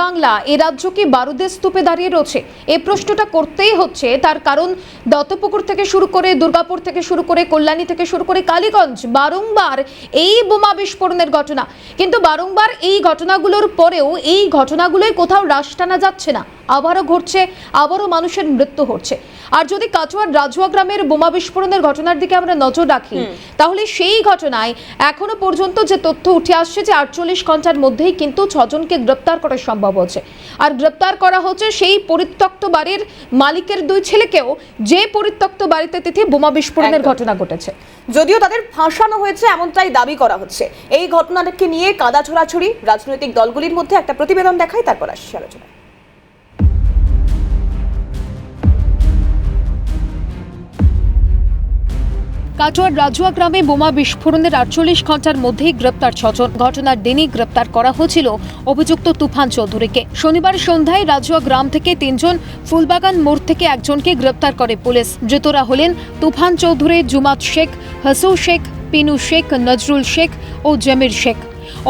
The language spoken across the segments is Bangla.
বাংলা এ রাজ্য কি বারুদের স্তূপে দাঁড়িয়ে রয়েছে? এই প্রশ্নটা করতেই হচ্ছে। তার কারণ দত্তপুকুর থেকে শুরু করে দুর্গাপুর থেকে শুরু করে কল্যাণী থেকে শুরু করে কালীগঞ্জ বারংবার এই বোমা বিস্ফোরণের ঘটনা। কিন্তু বারংবার এই ঘটনাগুলোর পরেও এই ঘটনাগুলোই কোথাও রাশ টানা যাচ্ছে না। আবারও ঘটছে আবারও মানুষের মৃত্যু হচ্ছে। আর যদি কাটোয়ার রাজুয়া গ্রামের বোমা বিস্ফোরণের ঘটনার দিকে আমরা নজর রাখি তাহলে সেই ঘটনায় এখনও পর্যন্ত যে তথ্য উঠে আসছে যে আটচল্লিশ ঘণ্টার মধ্যেই কিন্তু ছজনকে গ্রেপ্তার করা সম্ভব হচ্ছে। আর গ্রেপ্তার করা হচ্ছে সেই পরিত্যক্ত বাড়ির মালিকের দুই ছেলেকেও। যে পরিত্যক্ত বাড়িতে তিথি বোমা বিস্ফোরণের ঘটনা ঘটেছে। যদিও তাদের ফাঁসানো হয়েছে এমনটাই দাবি করা হচ্ছে। এই ঘটনাটাকে নিয়ে কাদা ছোড়াছড়ি রাজনৈতিক দলগুলির মধ্যে একটা প্রতিবেদন দেখায় তারপর আসছি আলোচনা কাটোয়ার রাজুয়া গ্রামে বোমা বিস্ফোরণের আটচল্লিশ ঘণ্টার মধ্যেই গ্রেপ্তার ছজন। ঘটনার দিনই গ্রেপ্তার করা হয়েছিল অভিযুক্ত তুফান চৌধুরীকে। শনিবার সন্ধ্যায় রাজুয়া গ্রাম থেকে তিনজন, ফুলবাগান মোড় থেকে একজনকে গ্রেপ্তার করে পুলিশ। ধৃতরা হলেন তুফান চৌধুরী, জুমাত শেখ, হাসু শেখ, পিনু শেখ, নজরুল শেখ ও জমির শেখ।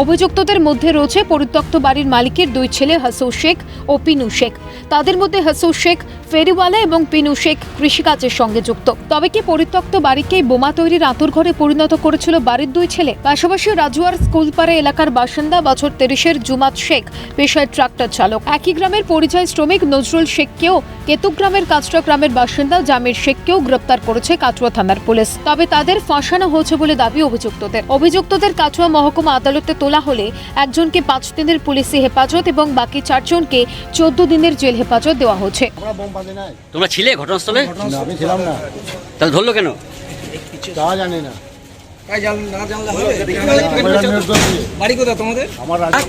অভিযুক্তদের মধ্যে রয়েছে পরিত্যক্ত বাড়ির মালিকের দুই ছেলে হাসু শেখ ও পিনু শেখ। তাদের মধ্যে হাসু শেখ ফেরিওয়ালা এবং পিনু শেখ কৃষিকাজের সঙ্গে যুক্ত। তবে কি পরিত্যক্ত বাড়িকেই বোমা তৈরির আঁতুরঘরে পরিণত করেছিল বাড়ির দুই ছেলে? পাশাপাশি রাজুয়ার স্কুলপাড়া এলাকার বাসিন্দা বছর তিরিশের জুমাত শেখ পেশায় ট্রাক্টর চালক। একই গ্রামের পরিচয় শ্রমিক নজরুল শেখকেও কেতুগ্রামের কাঁচরা গ্রামের বাসিন্দা জামির শেখকেও গ্রেপ্তার করেছে কাটুয়া থানার পুলিশ। তবে তাদের ফাঁসানো হয়েছে বলে দাবি অভিযুক্তদের। অভিযুক্তদের কাটুয়া মহকুমা আদালতে তোলা হলে একজনকে পাঁচ দিনের পুলিশি হেফাজত এবং বাকি চারজনকে চোদ্দ দিনের জেল হেফাজত দেওয়া হচ্ছে তোমরা ছিলে ঘটনাস্থলে? আমি ছিলাম না। তাহলে ধরলো কেন? তা জানি না।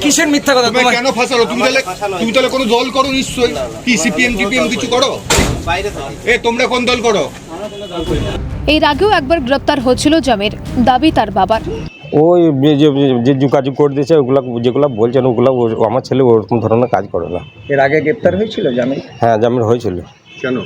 কিসের মিথ্যা কথা? তোমার কেন ফাঁসালো? তুমি তাহলে তুমি তাহলে কোনো দল করো নিশ্চয়ই? কি সিপিএম টিপিএম কিছু করো? এ তোমরা কোন দল করো? এর আগেও একবার গ্রেপ্তার হয়েছিল জামির দাবি তার বাবার। ওই যে- যে যোগাযোগ করে দিয়েছে ওগুলো যেগুলো বলছেন ওগুলো আমার ছেলে ওরকম ধরনের কাজ করে না। এর আগে গ্রেপ্তার হয়েছিল জামিন? হ্যাঁ জামিন হয়েছিল। কেন?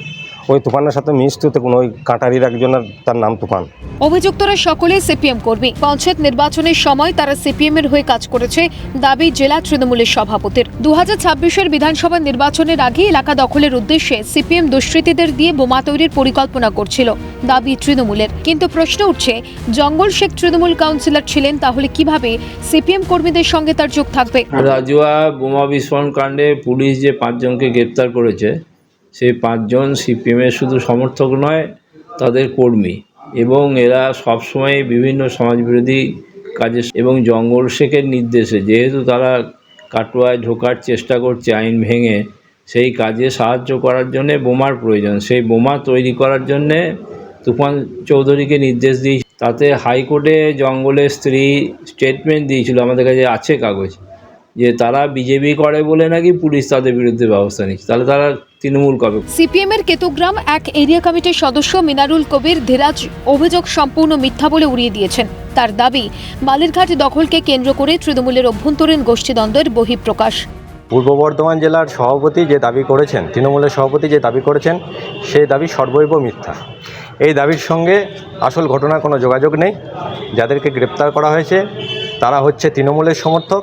ওই তুফানের সাথে মিশতে কোনো ওই কাঁটারির একজনের তার নাম তুফান। অভিযুক্তরা সকলেই সিপিএম কর্মী। পঞ্চায়েত নির্বাচনের সময় তারা সিপিএম এর হয়ে কাজ করেছে দাবি জেলা তৃণমূলের সভাপতির। দু হাজার ছাব্বিশের বিধানসভা নির্বাচনের আগে এলাকা দখলের উদ্দেশ্যে সিপিএম দুষ্কৃতীদের দিয়ে বোমা তৈরির পরিকল্পনা করছিল দাবি তৃণমূলের। কিন্তু প্রশ্ন উঠছে জঙ্গল শেখ তৃণমূল কাউন্সিলর ছিলেন তাহলে কীভাবে সিপিএম কর্মীদের সঙ্গে তার যোগ থাকবে? রাজুয়া বোমা বিস্ফোরণ কাণ্ডে পুলিশ যে পাঁচজনকে গ্রেপ্তার করেছে সেই পাঁচজন সিপিএমের শুধু সমর্থক নয়, তাদের কর্মী। এবং এরা সবসময় বিভিন্ন সমাজবিরোধী কাজে এবং জঙ্গল শেখের নির্দেশে, যেহেতু তারা কাটোয়ায় ঢোকার চেষ্টা করছে আইন ভেঙে, সেই কাজে সাহায্য করার জন্যে বোমার প্রয়োজন। সেই বোমা তৈরি করার জন্যে তুফান চৌধুরীকে নির্দেশ দিই। তাতে হাইকোর্টে জঙ্গলের স্ত্রী স্টেটমেন্ট দিয়েছিল, আমাদের কাছে আছে কাগজ, যে তারা বিজেপি করে বলে নাকি পুলিশ তাদের বিরুদ্ধে ব্যবস্থা নিচ্ছে। তাহলে তারা তৃণমূল কবে? সিপিএম এর কেতুগ্রাম এক এরিয়া কমিটির সদস্য মিনারুল কবির ধীরাজ অভিযোগ সম্পূর্ণ মিথ্যা বলে উড়িয়ে দিয়েছেন। তার দাবি বালিরঘাট দখলকে কেন্দ্র করে তৃণমূলের অভ্যন্তরীণ গোষ্ঠীদ্বন্দ্বের বহিঃপ্রকাশ। পূর্ব বর্ধমান জেলার সভাপতি যে দাবি করেছেন তৃণমূলের সভাপতি যে দাবি করেছেন সেই দাবি সর্বৈব মিথ্যা। এই দাবির সঙ্গে আসল ঘটনার কোনো যোগাযোগ নেই। যাদেরকে গ্রেপ্তার করা হয়েছে তারা হচ্ছে তৃণমূলের সমর্থক।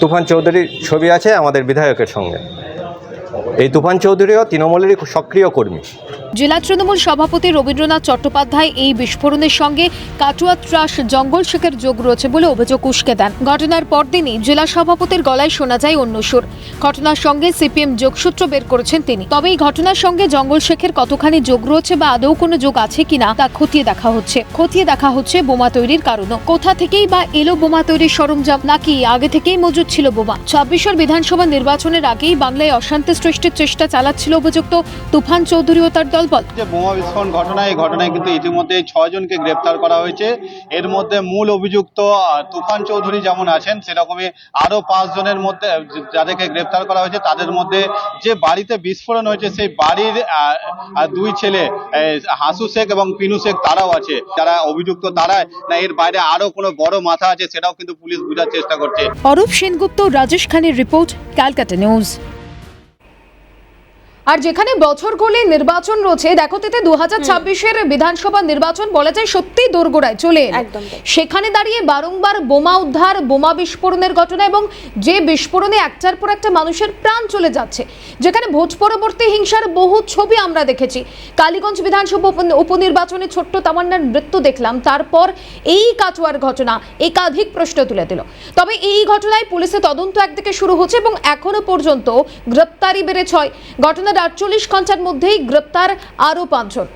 তুফান চৌধুরীর ছবি আছে আমাদের বিধায়কের সঙ্গে। এই তুফান চৌধুরীও তৃণমূলেরই সক্রিয় কর্মী। জেলা তৃণমূল সভাপতি রবীন্দ্রনাথ চট্টোপাধ্যায় এই বিস্ফোরণের সঙ্গে কাটুয়া ত্রাস জঙ্গল শেখের যোগ রয়েছে বলে অভিযোগ উস্কে দেন। ঘটনার পরদিনই জেলা সভাপতির গলায় শোনা যায় অন্য সুর। ঘটনার সঙ্গে সিপিএম যোগসূত্র বের করেছেন তিনি। তবে এই ঘটনার সঙ্গে জঙ্গল শেখের কতখানি যোগ রয়েছে বা আদৌ কোনো যোগ আছে কিনা তা খতিয়ে দেখা হচ্ছে। খতিয়ে দেখা হচ্ছে বোমা তৈরির কারণও। কোথা থেকেই বা এলো বোমা তৈরির সরঞ্জাম নাকি আগে থেকেই মজুদ ছিল বোমা? ছাব্বিশের বিধানসভা নির্বাচনের আগেই বাংলায় অশান্তি সৃষ্টির চেষ্টা চালাচ্ছিল অভিযুক্ত তুফান চৌধুরী ও তার দলবল। যে বোমা বিস্ফোরণ ঘটনা এই ঘটনায় কিন্তু ইতিমধ্যে ছজনকে গ্রেপ্তার করা হয়েছে। এর মধ্যে মূল অভিযুক্ত তুফান চৌধুরী যেমন আছেন সেরকমই আরও পাঁচ জনের মধ্যে যাদেরকে গ্রেপ্তার করা হয়েছে তাদের মধ্যে যে বাড়িতে বিস্ফোরণ হয়েছে সেই বাড়ির দুই ছেলে হাসু শেখ এবং পিনু শেখ তারাও আছে। যারা অভিযুক্ত তারা না এর বাইরে আরও কোনো বড় মাথা আছে সেটাও কিন্তু পুলিশ বোঝার চেষ্টা করছে। অরূপ সেনগুপ্ত রাজেশ খানের রিপোর্ট ক্যালকাটা নিউজ। আর যেখানে বছর গলে নির্বাচন রয়েছে দেখো তাতে দু হাজার ছাব্বিশের বিধানসভা নির্বাচন বলা যায় সত্যি দোরগোড়ায় চলে সেখানে দাঁড়িয়ে বারংবার বোমা উদ্ধার বোমা বিস্ফোরণের ঘটনা এবং যে বিস্ফোরণে একটার পর একটা মানুষের প্রাণ চলে যাচ্ছে যেখানে ভোট পরবর্তী হিংসার বহু ছবি আমরা দেখেছি। কালীগঞ্জ বিধানসভা উপ- উপনির্বাচনে ছোট্ট তামান্নার মৃত্যু দেখলাম তারপর এই কাটোয়ার ঘটনা একাধিক প্রশ্ন তুলে দিল। তবে এই ঘটনায় পুলিশের তদন্ত একদিকে শুরু হচ্ছে এবং এখনও পর্যন্ত গ্রেপ্তারি বেড়ে ছয়। ঘটনার আটচল্লিশ ঘণ্টার মধ্যেই গ্রেপ্তার আরও পাঁচজন।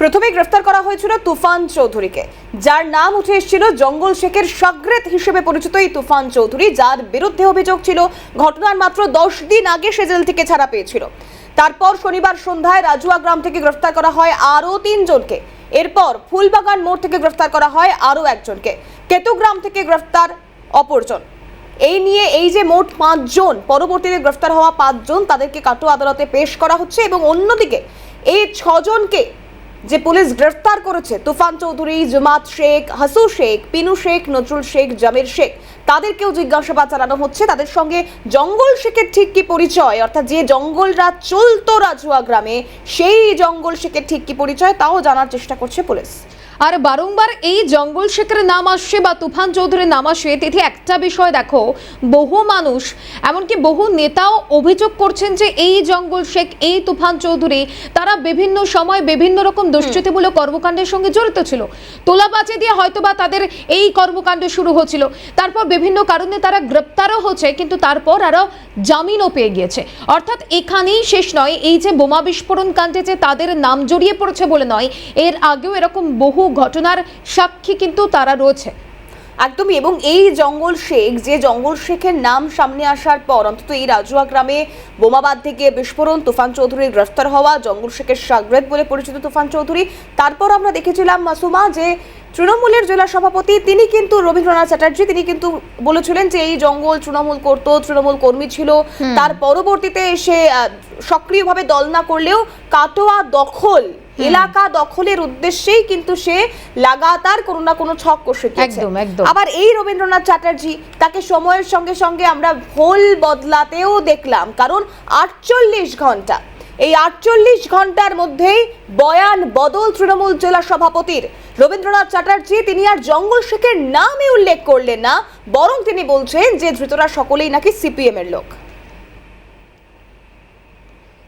প্রথমে গ্রেফতার করা হয়েছিল তুফান চৌধুরীকে। যার নাম উঠে এসেছিল জঙ্গল শেখের সগ্রেত হিসেবে পরিচিত এই তুফান চৌধুরী, যার বিরুদ্ধে অভিযোগ ছিল ঘটনার মাত্র দশ দিন আগে সে জেল থেকে ছাড়া পেয়েছিল। তারপর শনিবার সন্ধ্যায় রাজুয়া গ্রাম থেকে গ্রেফতার করা হয় আরও তিনজনকে। এরপর ফুলবাগান মোড় থেকে গ্রেফতার করা হয় আরও একজনকে। কেতুগ্রাম থেকে গ্রেফতার অপরজন। এই নিয়ে এই যে মোট পাঁচজন, পরবর্তীতে গ্রেফতার হওয়া পাঁচজন তাদেরকে কাটো আদালতে পেশ করা হচ্ছে এবং অন্যদিকে এই ছজনকে যে পুলিশ গ্রেফতার করেছে, তুফান চৌধুরী, জুমাত শেখ, হাসু শেখ, পিনু শেখ, নজরুল শেখ, জামির শেখ, তাদেরকেও জিজ্ঞাসাবাদ চালানো হচ্ছে। তাদের সঙ্গে জঙ্গল শেখের ঠিক কি পরিচয়? অর্থাৎ যে জঙ্গলরা চলতো রাজুয়া গ্রামে, সেই জঙ্গল শেখের ঠিক কি পরিচয়? তাও জানার চেষ্টা করছে পুলিশ। আর বারংবার এই জঙ্গল শেখের নাম আসছে বা তুফান চৌধুরীর নাম আসে তিথি একটা বিষয় দেখো, বহু মানুষ, এমনকি বহু নেতাও অভিযোগ করছেন যে এই জঙ্গল শেখ, এই তুফান চৌধুরী, তারা বিভিন্ন সময় বিভিন্ন রকম দুষ্কৃতিমূলক কর্মকাণ্ডের সঙ্গে জড়িত ছিল। তোলাবাজি দিয়ে হয়তোবা তাদের এই কর্মকাণ্ড শুরু হচ্ছিল। তারপর বিভিন্ন কারণে তারা গ্রেপ্তারও হচ্ছে, কিন্তু তারপর আরও জামিনও পেয়ে গিয়েছে। অর্থাৎ এখানেই শেষ নয়, এই যে বোমা বিস্ফোরণ কাণ্ডে যে তাদের নাম জড়িয়ে পড়েছে বলে নয়, এর আগেও এরকম বহু ঘটনার সাক্ষী কিন্তু তারা রয়েছে। একদমই এবং এই জঙ্গল শেখ যে জঙ্গল শেখের নাম সামনে আসার পর অন্তত এই রাজুয়া গ্রামে বোমাবাদ থেকে বিস্ফোরণ তুফান চৌধুরীর গ্রেফতার হওয়া জঙ্গল শেখের সাগরেদ বলে পরিচিত তুফান চৌধুরী। তারপর আমরা দেখেছিলাম মাসুমা যে তৃণমূলের জেলা সভাপতি তিনি কিন্তু রবীন্দ্রনাথ চ্যাটার্জি তিনি কিন্তু বলেছিলেন যে এই জঙ্গল তৃণমূল করতো তৃণমূল কর্মী ছিল। তার পরবর্তীতে সে আহ, সক্রিয়ভাবে দল না করলেও কাটোয়া দখল এলাকা দখলের উদ্দেশ্যেই কিন্তু সে লাগাতার কোনো না কোনো ছক কষে একদম, একদম। আবার এই রবীন্দ্রনাথ চ্যাটার্জি তাকে সময়ের সঙ্গে সঙ্গে আমরা ভোল বদলাতেও দেখলাম কারণ আটচল্লিশ ঘণ্টা। এই আটচল্লিশ ঘণ্টার মধ্যেই বয়ান বদল তৃণমূল জেলা সভাপতির রবীন্দ্রনাথ চ্যাটার্জি তিনি আর জঙ্গল শেখের নামই উল্লেখ করলেন না বরং তিনি বলছেন যে ধৃতরা সকলেই নাকি সিপিএম এর লোক।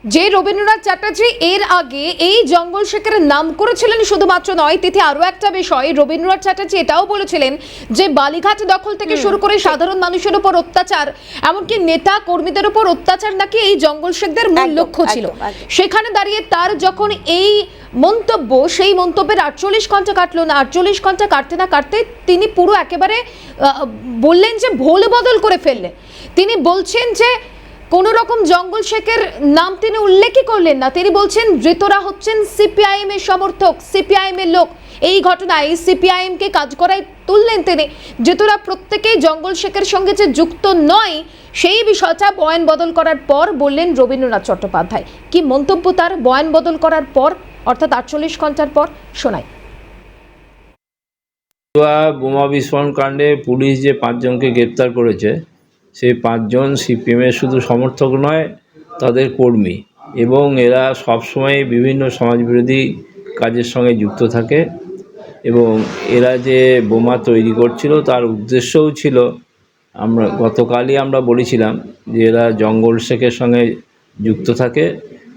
যে রবীন্দ্রনাথ চ্যাটার্জি এর আগে এই জঙ্গল শেখের নাম করেছিলেন শুধুমাত্র নয় তিথি আরও একটা বিষয় রবীন্দ্রনাথ চ্যাটার্জি এটাও বলেছিলেন যে বালিঘাট দখল থেকে শুরু করে সাধারণ মানুষের উপর অত্যাচার এমনকি নেতা কর্মীদের উপর অত্যাচার নাকি এই জঙ্গল শেখদের মূল লক্ষ্য ছিল। সেখানে দাঁড়িয়ে তার যখন এই মন্তব্য সেই মন্তব্যের আটচল্লিশ ঘণ্টা কাটলো না আটচল্লিশ ঘণ্টা কাটতে না কাটতে তিনি পুরো একেবারে বললেন যে ভোল বদল করে ফেললেন তিনি বলছেন যে কোন রকম জঙ্গল শেখের নাম তিনি উল্লেখই করলেন না। তিনি বলছেন, ধৃতরা হচ্ছেন সিপিআইএম এর সমর্থক, সিপিআইএম এর লোক। এই ঘটনায় সিপিআইএম কে কাজ করায় তুললেন তিনি। ধৃতরা প্রত্যেকেই জঙ্গল শেখের সঙ্গে যে যুক্ত নয়, সেই বিষয়টা বয়ান বদল করার পর বললেন রবীন্দ্রনাথ চট্টোপাধ্যায়। কি মন্তব্য তার বয়ান বদল করার পর? অর্থাৎ আটচল্লিশ ঘণ্টার পর। শোনাই। বোমা বিস্ফোরণ কাণ্ডে পুলিশ যে পাঁচজনকে গ্রেপ্তার করেছে সেই পাঁচজন সিপিএমের শুধু সমর্থক নয়, তাদের কর্মী। এবং এরা সবসময় বিভিন্ন সমাজবিরোধী কাজের সঙ্গে যুক্ত থাকে। এবং এরা যে বোমা তৈরি করছিল, তার উদ্দেশ্যও ছিল, আমরা গতকালই আমরা বলেছিলাম যে এরা জঙ্গল শেখের সঙ্গে যুক্ত থাকে।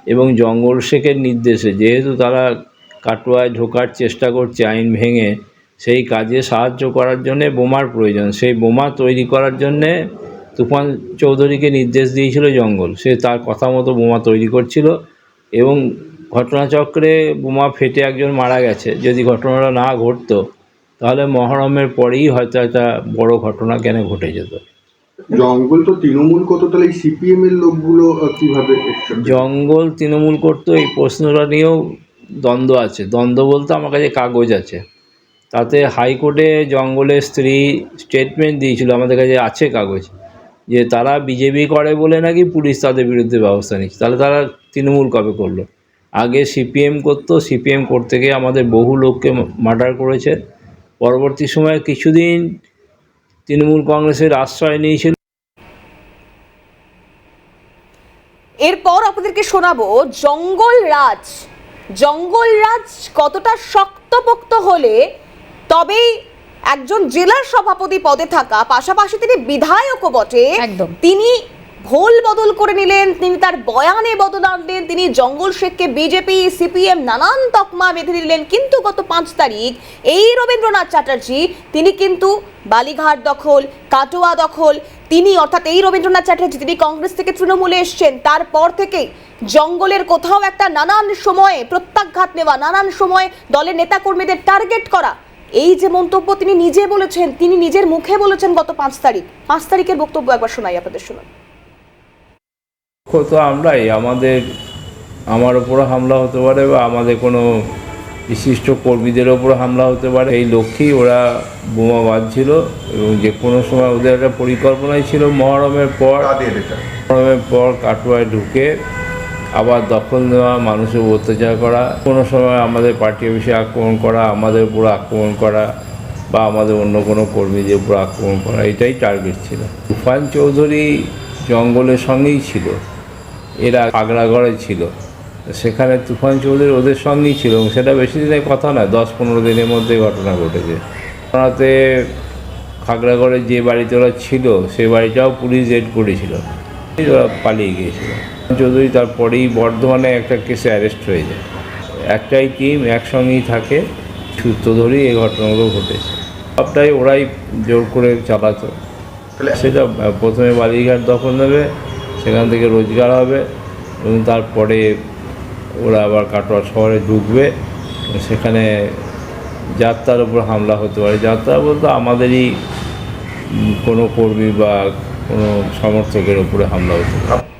এবং জঙ্গল শেখের নির্দেশে, যেহেতু তারা কাটোয়ায় ঢোকার চেষ্টা করছে আইন ভেঙে, সেই কাজে সাহায্য করার জন্যে বোমার প্রয়োজন। সেই বোমা তৈরি করার জন্যে তুফান চৌধুরীকে নির্দেশ দিয়েছিল জঙ্গল। সে তার কথা মতো বোমা তৈরি করছিল এবং ঘটনাচক্রে বোমা ফেটে একজন মারা গেছে। যদি ঘটনাটা না ঘটতো তাহলে মহরমের পরেই হয়তো একটা বড় ঘটনা কেন ঘটে যেত? জঙ্গল তো তৃণমূল কত তাহলে এই সিপিএম এর লোকগুলো কীভাবে জঙ্গল তৃণমূল করতো এই প্রশ্নটা নিয়েও দ্বন্দ্ব আছে। দ্বন্দ্ব বলতে আমার কাছে কাগজ আছে। তাতে হাইকোর্টে জঙ্গলের স্ত্রী স্টেটমেন্ট দিয়েছিল আমাদের কাছে আছে কাগজ। যে তারা বিজেপি করে বলে নাকি পুলিশ তাদের বিরুদ্ধে ব্যবস্থা নিচ্ছে। তাহলে তারা তৃণমূল কবে করল? আগে সিপিএম করতো সিপিএম করতে গিয়ে আমাদের বহু লোককে মার্ডার করেছে। পরবর্তী সময়ে কিছুদিন তৃণমূল কংগ্রেসের আশ্রয় নিয়েছিল। এরপর আপনাদেরকে শোনাবো, জঙ্গল রাজ। জঙ্গল রাজ কতটা শক্তপোক্ত হলে তবেই একজন জেলার সভাপতি পদে থাকা পাশাপাশি তিনি বিধায়কও বটে একদম। তিনি ভোল বদল করে নিলেন তিনি তার বয়ানে বদল আনলেন তিনি জঙ্গল শেখকে বিজেপি সিপিএম নানান তকমা বেঁধে দিলেন কিন্তু গত পাঁচ তারিখ এই রবীন্দ্রনাথ চ্যাটার্জি তিনি কিন্তু বালিঘাট দখল কাটোয়া দখল তিনি অর্থাৎ এই রবীন্দ্রনাথ চ্যাটার্জি তিনি কংগ্রেস থেকে তৃণমূলে এসছেন তারপর থেকেই জঙ্গলের কোথাও একটা নানান সময়ে প্রত্যাঘাত নেওয়া নানান সময়ে দলের নেতাকর্মীদের টার্গেট করা এই যে মন্তব্য তিনি নিজে বলেছেন তিনি নিজের মুখে বলেছেন গত পাঁচ তারিখ। পাঁচ তারিখের বক্তব্য একবার শোনাই আপনাদের শুনুন। তো আমরাই আমাদের আমার ওপরও হামলা হতে পারে বা আমাদের কোনো বিশিষ্ট কর্মীদের ওপরও হামলা হতে পারে। এই লক্ষ্যেই ওরা বোমা বাঁধছিল এবং যে কোনো সময় ওদের একটা পরিকল্পনাই ছিল মহরমের পর মহরমের পর কাটোয়ায় ঢুকে আবার দখল নেওয়া, মানুষের অত্যাচার করা, কোনো সময় আমাদের পার্টি অফিসে আক্রমণ করা, আমাদের উপর আক্রমণ করা বা আমাদের অন্য কোনো কর্মীদের উপর আক্রমণ করা, এটাই টার্গেট ছিল। তুফান চৌধুরী জঙ্গলের সঙ্গেই ছিল, এরা আগ্রাগড়ে ছিল। সেখানে তুফান চৌধুরী ওদের সঙ্গেই ছিল এবং সেটা বেশি দিনের কথা নয়, দশ পনেরো দিনের মধ্যে ঘটনা ঘটেছে। ঘটনাতে খাগড়াগড়ে যে বাড়িতে ওরা ছিল সেই বাড়িটাও পুলিশ রেড করেছিল। ওরা পালিয়ে গিয়েছিল। চৌধুরী তারপরেই বর্ধমানে একটা কেসে অ্যারেস্ট হয়ে যায়। একটাই টিম একসঙ্গেই থাকে সূত্র ধরেই এই ঘটনাগুলো ঘটেছে। সবটাই ওরাই জোর করে চালাতো। সেটা প্রথমে বালিঘাট দখল নেবে সেখান থেকে রোজগার হবে এবং তারপরে ওরা আবার কাটোয়া শহরে ঢুকবে। সেখানে যাত্রার উপর হামলা হতে পারে। যাত্রা বলতে আমাদেরই কোনো কর্মী বা কোনো সমর্থকের উপরে হামলা হতে পারে।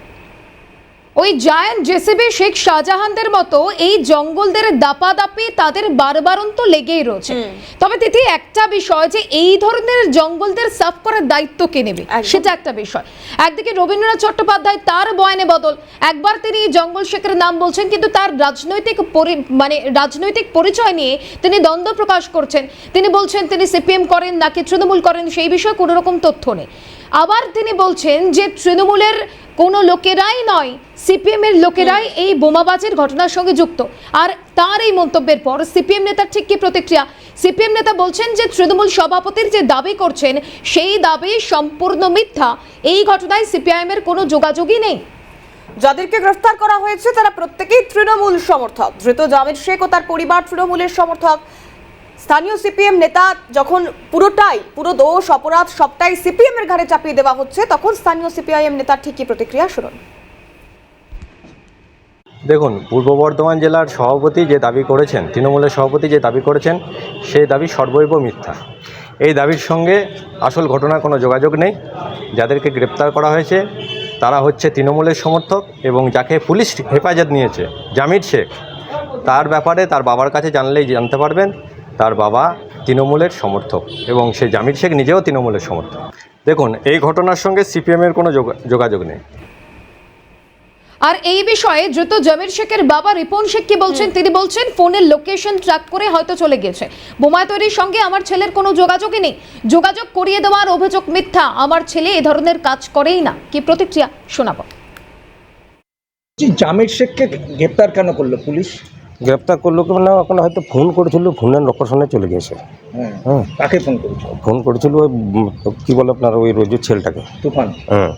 ওই জায়ান্ট জেসিবি শেখ শাহজাহানদের মতো এই জঙ্গলদের দাপাদাপি তাদের বারবারন্ত লেগেই রয়েছে। তবে তিথি একটা বিষয় যে এই ধরনের জঙ্গলদের সাফ করার দায়িত্ব কে নেবে? সেটা একটা বিষয়। একদিকে রবীন্দ্রনাথ চট্টোপাধ্যায় তার বয়ানে বদল। একবার তিনি জঙ্গল শেখের নাম বলছেন কিন্তু তার রাজনৈতিক পরি- মানে রাজনৈতিক পরিচয় নিয়ে তিনি দ্বন্দ্ব প্রকাশ করছেন। তিনি বলছেন তিনি সিপিএম করেন নাকি তৃণমূল করেন সেই বিষয়ে কোনো রকম তথ্য নেই। আবার তিনি বলছেন যে তৃণমূলের কোনো লোকেরাই নয় সিপিএম এর লোকেরাই এই বোমাবাজের ঘটনার সঙ্গে যুক্ত। আর তার এই মন্তব্যের পর সিপিএম নেতার ঠিক কি প্রতিক্রিয়া? সিপিএম নেতা বলছেন যে তৃণমূল সভাপতির যে দাবি করছেন সেই দাবি সম্পূর্ণ মিথ্যা। এই ঘটনায় সিপিআইএম এর কোনো যোগাযোগই নেই। যাদেরকে গ্রেফতার করা হয়েছে তারা প্রত্যেকেই তৃণমূল সমর্থক। ধৃত জাভেদ শেখ ও তার পরিবার তৃণমূলের সমর্থক। স্থানীয় সিপিএম নেতা যখন পুরোটাই, পুরো দোষ, অপরাধ সবটাই সিপিএম এর ঘাড়ে চাপিয়ে দেওয়া হচ্ছে, তখন স্থানীয় সিপিআইএম নেতার ঠিকই প্রতিক্রিয়া? শুনুন। দেখুন, পূর্ব বর্ধমান জেলার সভাপতি যে দাবি করেছেন, তৃণমূলের সভাপতি যে দাবি করেছেন, সেই দাবি সর্বৈব মিথ্যা। এই দাবির সঙ্গে আসল ঘটনার কোনো যোগাযোগ নেই। যাদেরকে গ্রেপ্তার করা হয়েছে, তারা হচ্ছে তৃণমূলের সমর্থক এবং যাকে পুলিশ হেফাজত নিয়েছে, জামির শেখ। তার ব্যাপারে তার বাবার কাছে জানলেই জানতে পারবেন। তার বাবা তৃণমূলের সমর্থক এবং সেই জামির শেখ নিজেও তৃণমূলের সমর্থক। দেখুন এই ঘটনার সঙ্গে সিপিএমের কোনো যোগাযোগ নেই। আর এই বিষয়ে দ্রুত জমির শেখের বাবা রিপন শেখ কি বলছেন? তিনি বলছেন ফোনের লোকেশন ট্র্যাক করে হয়তো চলে গেছে বোমা তৈরির সঙ্গে আমার ছেলের কোনো যোগাযোগই নেই। যোগাযোগ করিয়ে দেওয়ার অভিযোগ মিথ্যা। আমার ছেলে এ ধরনের কাজ করেই না। কি প্রতিক্রিয়া শোনাবো? জি, জামির শেখকে গ্রেপ্তার কেন করল পুলিশ? গ্রেপ্তার করল কি? মানে এখন হয়তো ফোন করেছিল ফোনের লোকেশনে চলে গেছে হ্যাঁ। তাকে কাকে ফোন করেছিল? ফোন করেছিল ওই কী বলে আপনার ওই রোজের ছেলেটাকে। তুফান। হ্যাঁ।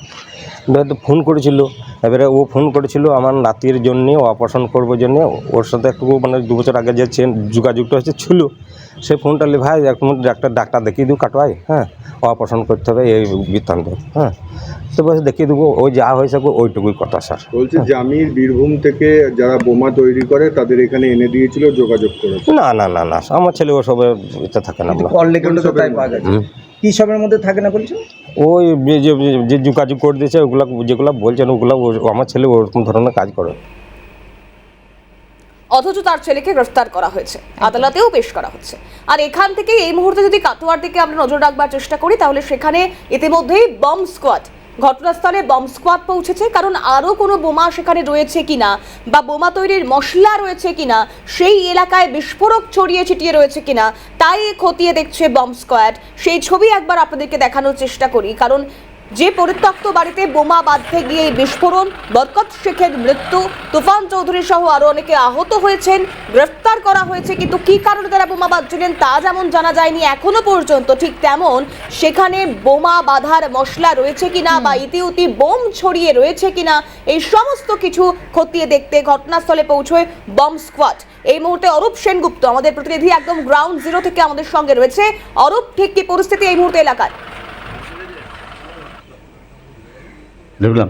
ফোন করেছিল। এবারে ও ফোন করেছিল আমার নাতির জন্যে অপারেশন করবার জন্যে। ওর সাথে একটু মানে দু বছর আগে যে চেন যোগাযোগটা হচ্ছে ছিল সে ফোনটা লি ভাই এক মিনিট ডাক্তার ডাক্তার দেখিয়ে দেবো কাটোয়াই হ্যাঁ? অপারেশন করতে হবে এই বৃত্তান্ত হ্যাঁ? তো বলছে দেখিয়ে দেবো ওই যা হয়েছে ওইটুকুই কথা স্যার। বলছে জামির বীরভূম থেকে যারা বোমা তৈরি করে তাদের এখানে এনে দিয়েছিল যোগাযোগ করে না না না না আমার ছেলে ওসবে এতে থাকে না কল লেগে তাই পাওয়া গেছে হুম। কি সবের মধ্যে থাকে না বলছো ওই যে- যে যোগাযোগ করে দিয়েছে ওগুলা যেগুলো বলছেন ওগুলো আমার ছেলে ওরকম ধরনের কাজ করে। অথচ তার ছেলেকে গ্রেফতার করা হয়েছে। আদালতেও পেশ করা হচ্ছে। আর এখান থেকে এই মুহূর্তে যদি কাতোয়ার দিকে আমরা নজর রাখবার চেষ্টা করি তাহলে সেখানে ইতিমধ্যেই বম স্কোয়াড ঘটনাস্থলে বম স্কোয়াড পৌঁছেছে, কারণ আরও কোনো বোমা সেখানে রয়েছে কিনা বা বোমা তৈরির মশলা রয়েছে কিনা, সেই এলাকায় বিস্ফোরক ছড়িয়ে ছিটিয়ে রয়েছে কিনা, তাই খতিয়ে দেখছে বম স্কোয়াড। সেই ছবি একবার আপনাদেরকে দেখানোর চেষ্টা করি, কারণ যে পরিত্যক্ত বাড়িতে বোমা বাঁধতে গিয়ে বিস্ফোরণ বরকত শেখের মৃত্যু তুফান চৌধুরী সহ আরও অনেকে আহত হয়েছেন গ্রেফতার করা হয়েছে কিন্তু কি কারণে তারা বোমা বাঁধছিলেন তা যেমন জানা যায়নি এখনও পর্যন্ত ঠিক তেমন সেখানে বোমা বাঁধার মশলা রয়েছে কিনা বা ইতিউতি বোম ছড়িয়ে রয়েছে কিনা এই সমস্ত কিছু খতিয়ে দেখতে ঘটনাস্থলে পৌঁছয় বম স্কোয়াড। এই মুহূর্তে অরূপ সেনগুপ্ত আমাদের প্রতিনিধি একদম গ্রাউন্ড জিরো থেকে আমাদের সঙ্গে রয়েছে। অরূপ ঠিক কি পরিস্থিতি এই মুহূর্তে এলাকায়? দেখলাম।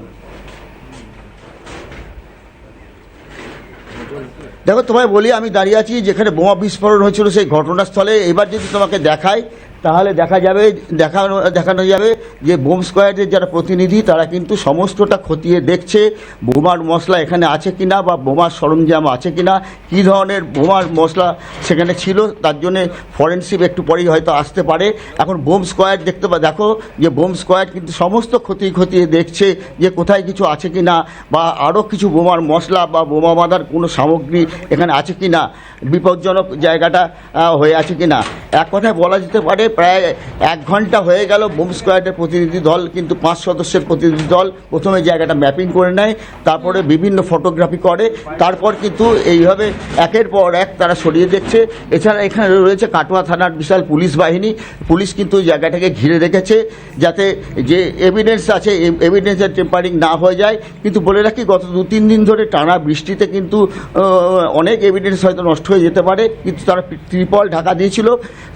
দেখো, তোমায় বলি, আমি দাঁড়িয়ে আছি যেখানে বোমা বিস্ফোরণ হয়েছিল সেই ঘটনাস্থলে। এবার যদি তোমাকে দেখায় তাহলে দেখা যাবে, দেখানো দেখানো যাবে যে বোম স্কোয়াডের যারা প্রতিনিধি, তারা কিন্তু সমস্তটা খতিয়ে দেখছে, বোমার মশলা এখানে আছে কি না বা বোমার সরঞ্জাম আছে কি না কী ধরনের বোমার মশলা সেখানে ছিল, তার জন্য ফরেন্সিক একটু পরেই হয়তো আসতে পারে। এখন বোম স্কোয়াড দেখতে পা, দেখো যে বোম স্কোয়াড কিন্তু সমস্ত ক্ষতি খতিয়ে দেখছে যে কোথায় কিছু আছে কি না বা আরও কিছু বোমার মশলা বা বোমা বাঁধার কোনো সামগ্রী এখানে আছে কি না বিপজ্জনক জায়গাটা হয়ে আছে কি না এক কথায় বলা যেতে পারে, প্রায় এক ঘণ্টা হয়ে গেল বোম স্কোয়াডের প্রতিনিধি দল, কিন্তু পাঁচ সদস্যের প্রতিনিধি দল প্রথমে জায়গাটা ম্যাপিং করে নেয়, তারপরে বিভিন্ন ফটোগ্রাফি করে, তারপর কিন্তু এইভাবে একের পর এক তারা সরিয়ে দেখছে। এছাড়া এখানে রয়েছে কাটোয়া থানার বিশাল পুলিশ বাহিনী। পুলিশ কিন্তু ওই জায়গাটাকে ঘিরে রেখেছে যাতে যে এভিডেন্স আছে এভিডেন্সের টেম্পারিং না হয়ে যায়। কিন্তু বলে রাখি, গত দু, তিন দিন ধরে টানা বৃষ্টিতে কিন্তু অনেক এভিডেন্স হয়তো নষ্ট হয়ে যেতে পারে, কিন্তু তারা ত্রিপল ঢাকা দিয়েছিল।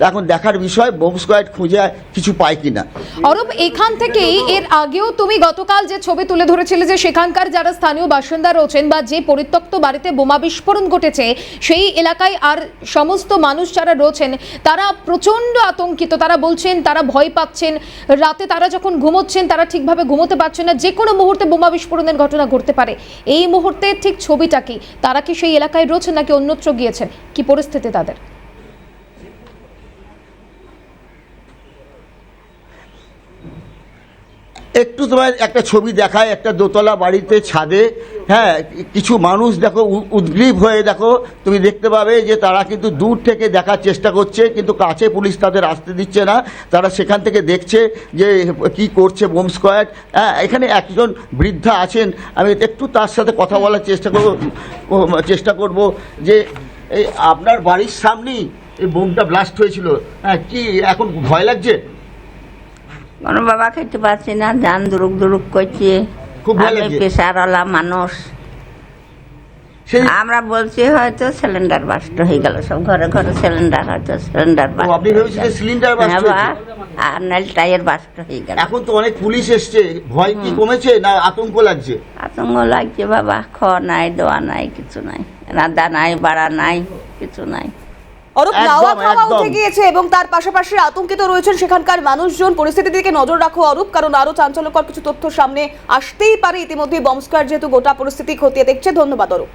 এখন দেখার বিষয় বোম স্কোয়াড খুঁজে কিছু পায় কিনা। অরূপ, এখান থেকেই এর আগেও তুমি গতকাল যে ছবি তুলে ধরেছিলে যে সেখানকার যারা স্থানীয় বাসিন্দা রয়েছেন বা যে পরিত্যক্ত বাড়িতে বোমা বিস্ফোরণ ঘটেছে, সেই এলাকায় আর সমস্ত মানুষ যারা রয়েছেন, তারা প্রচণ্ড আতঙ্কিত। তারা বলছেন, তারা ভয় পাচ্ছেন। রাতে তারা যখন ঘুমোচ্ছেন, তারা ঠিকভাবে ঘুমোতে পারছেন না। যে কোনো মুহূর্তে বোমা বিস্ফোরণের ঘটনা ঘটতে পারে। এই মুহূর্তে ঠিক ছবিটা কি? তারা কি সেই এলাকায় রয়েছেন নাকি অন্যত্র গিয়েছেন? কি পরিস্থিতি তাদের? একটু তোমার একটা ছবি দেখায়, একটা দোতলা বাড়িতে ছাদে। হ্যাঁ কিছু মানুষ দেখো উদ্গ্রীব হয়ে দেখো, তুমি দেখতে পাবে যে তারা কিন্তু দূর থেকে দেখার চেষ্টা করছে, কিন্তু কাছে পুলিশ তাদের আসতে দিচ্ছে না। তারা সেখান থেকে দেখছে যে কি করছে বোম স্কোয়াড। হ্যাঁ এখানে একজন বৃদ্ধা আছেন। আমি একটু তার সাথে কথা বলার চেষ্টা করব চেষ্টা করব যে, এই আপনার বাড়ির সামনেই এই বোমটা ব্লাস্ট হয়েছিল। হ্যাঁ কি এখন ভয় লাগছে? কোনো বাবা খেতে পারছি না যান দুরুক দুরুক করছে। খুব ভয় আমি মানুষ। আমরা বলছি হয়তো সিলিন্ডার বাস্ট হয়ে গেল সব ঘরে ঘরে সিলিন্ডার হয়তো সিলিন্ডার আপনি ভেবেছিলেন burst আর টায়ার বাস্ট হয়ে গেল। এখন তো অনেক পুলিশ এসছে। ভয় কি কমেছে না আতঙ্ক লাগছে? আতঙ্ক লাগছে বাবা খাওয়া নাই দেওয়া নাই কিছু নাই রাধা নাই বাড়া নাই কিছু নাই। অরূপ নাওয়া খাওয়া। উঠে গিয়েছে এবং তার পাশাপাশি আতঙ্কিত রয়েছেন সেখানকার মানুষজন। পরিস্থিতির দিকে নজর রাখো অরূপ কারণ আরও চাঞ্চল্যকর কিছু তথ্য সামনে আসতেই পারে। ইতিমধ্যে বমস্কার যেহেতু গোটা পরিস্থিতি খতিয়ে দেখছে। ধন্যবাদ অরূপ।